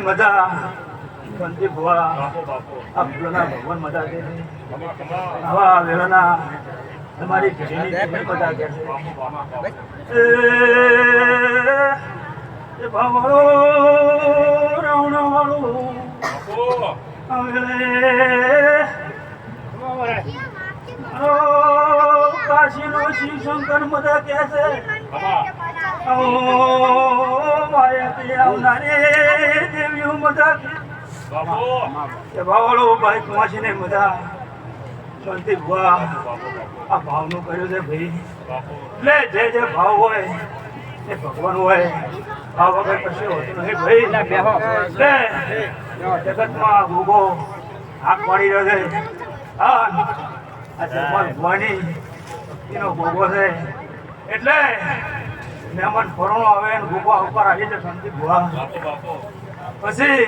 મજા ફૂલોના ભગવાન મજા છે આવા તમારી પેઢીની કેવી મજા છે. ભાવળો રાવણવાળું. હવે ઓ કાશીનો શિવ શંકર મજા કે છે. ઓ માયાથી આવનારી દેવીઓ બધા કે. એ ભાવળો ભાઈ કુમાશીને શાંતિ ભુવા આ ભાવનું કર્યું છે ભાઈ. લે જે જે ભાવ હોય એ ભગવાન હોય. ભાવ વગર કશું હોતું નથી ભાઈ. લે જગતમાં ભોગો હાથ પાડી રહ્યો છે. હા આ જગમાં ભગવાની એનો ભોગો છે. એટલે મહેમાન ફરણો આવે ભોગવા ઉપર આવી છે શાંતિ ભુવા પછી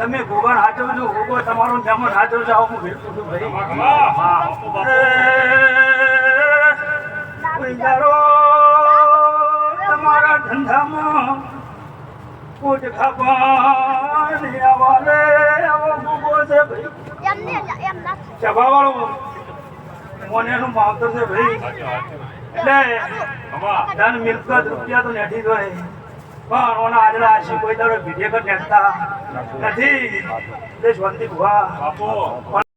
તમે ભોગણ હાચવજો ભોગો તમારો જમણ હાચવજો આવું હું ભેટું છું ભાઈ. તમારા ધંધામાં કૂટ ખાવાની આવાલે આવો ભોગો છે ભાઈ. ચબાવાળો મોનેનું માવતર છે ભાઈ. એટલે ધન મિલકત રૂપિયા તો નથી જ હોય. પણ ઓના આજલા આશી કોઈ દાડો ભીડે કર નેઠતા નથી. તે શાંતિ ભુવા